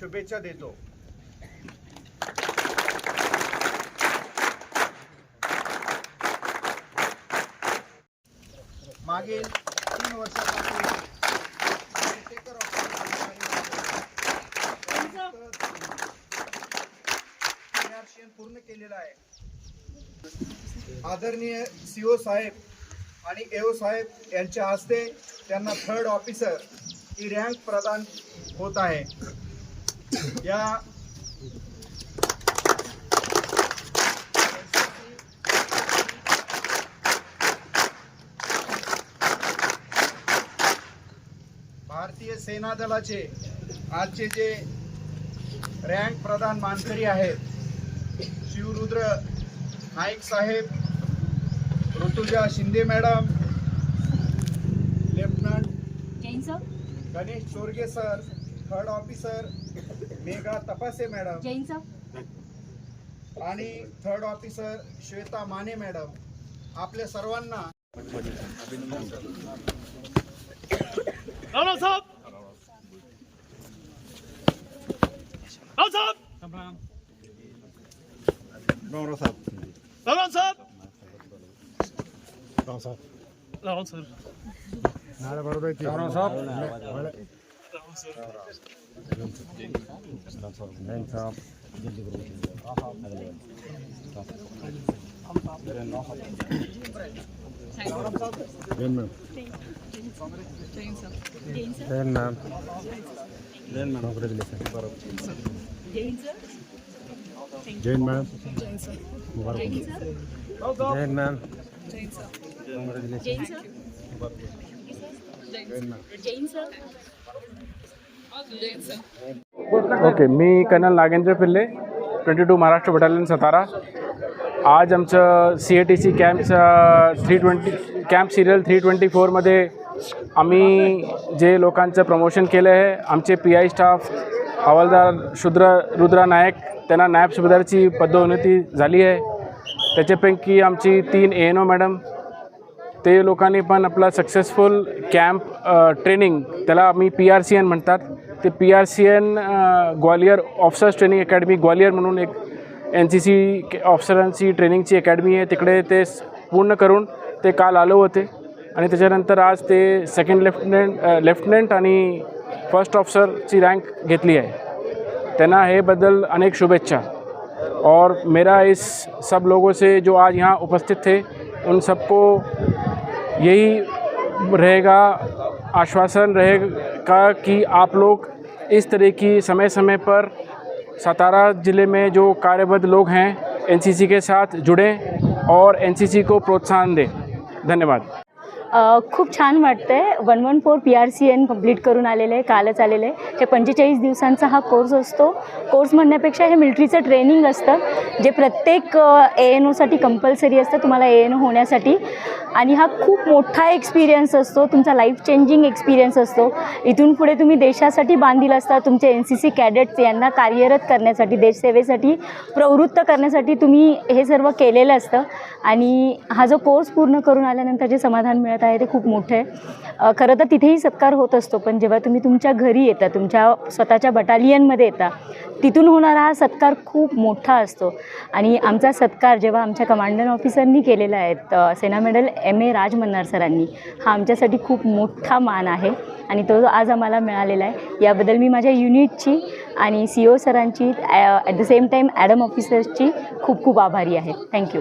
शुभेच्छा देतो. मागील तीन वर्षापासून पूर्ण केलेला आहे. आदरणीय सीओ साहेब आणि एओ साहेब यांच्या हस्ते त्यांना थर्ड ऑफिसर ही रँक प्रदान होत आहे. या. भारतीय सेना दलाचे आजचे जे रँक प्रदान मानकरी आहेत शिवरुद्र नाईक साहेब Rutuja Shinde madam lieutenant Ganesh Chorge sir third officer Megha Tapase madam. Jain sir आणि third officer Shweta Mane madam. आपल्या सर्वांना राणा साहब! राणा साहब! राणा साहब. Rana sir ma'am Jain sir Jain ma'am Jain sir Jain sir Jain sir Jain sir okay मी colonel Nagendra Pillay twenty two Maharashtra battalion Satara. आज आमचं C A T C कॅम्पचं three twenty camp serial three twenty फोरमध्ये आम्ही जे लोकांचं promotion केलं आहे आमचे P I staff हवालदार शुद्र रुद्रा नायक त्यांना नायब सुभेदारची पदोन्नती झाली आहे. त्याच्यापैकी आमची तीन ए एन ओ मॅडम ते लोकांनी पण आपला सक्सेसफुल कॅम्प ट्रेनिंग त्याला आम्ही पी आर सी एन म्हणतात. ते P R C N Gwalior officers training academy Gwalior म्हणून एक एन सी सी ऑफिसरांची ट्रेनिंगची अकॅडमी आहे. तिकडे ते पूर्ण करून ते काल आलो होते. आणि त्याच्यानंतर आज ते सेकंड लेफ्टनंट लेफ्टनंट आणि फर्स्ट ऑफिसरची रँक घेतली आहे. त्यांना हेबद्दल अनेक शुभेच्छा. और मेरा इस सब लोगों से जो आज यहाँ उपस्थित थे उन सबको यही रहेगा, आश्वासन रहेगा कि आप लोग इस तरह की समय समय पर सतारा ज़िले में जो कार्यबद्ध लोग हैं एनसीसी के साथ जुड़ें और एनसीसी को प्रोत्साहन दें। धन्यवाद। खूप छान वाटतंय. One one four P R C N complete करून आलेलं आहे कालच आलेलं आहे. हे पंचेचाळीस दिवसांचा हा कोर्स असतो. कोर्स म्हणण्यापेक्षा हे मिलिटरीचं ट्रेनिंग असतं जे प्रत्येक ए एन ओसाठी कंपल्सरी असतं तुम्हाला ए एन ओ होण्यासाठी. आणि हा खूप मोठा एक्सपिरियन्स असतो. तुमचा लाईफ चेंजिंग एक्सपिरियन्स असतो. इथून पुढे तुम्ही देशासाठी बांधील असता तुमचे एन सी सी कॅडेट्स यांना कार्यरत करण्यासाठी देशसेवेसाठी प्रवृत्त करण्यासाठी तुम्ही हे सर्व केलेलं असतं. आणि हा जो कोर्स पूर्ण करून आल्यानंतर जे समाधान मिळत आहे ते खूप मोठं आहे. खरं तर तिथेही सत्कार होत असतो पण जेव्हा तुम्ही तुमच्या घरी येता तुमच्या स्वतःच्या बटालियनमध्ये येता तिथून होणारा हा सत्कार खूप मोठा असतो. आणि आमचा सत्कार जेव्हा आमच्या कमांडर ऑफिसरनी केलेला आहे सेना medal M A Raj Mannar सरांनी हा आमच्यासाठी खूप मोठा मान आहे आणि तो आज आम्हाला मिळालेला आहे. याबद्दल मी माझ्या युनिटची आणि सी ओ सरांची at the same time adm ऑफिसर्सची खूप खूप आभारी आहे. थँक्यू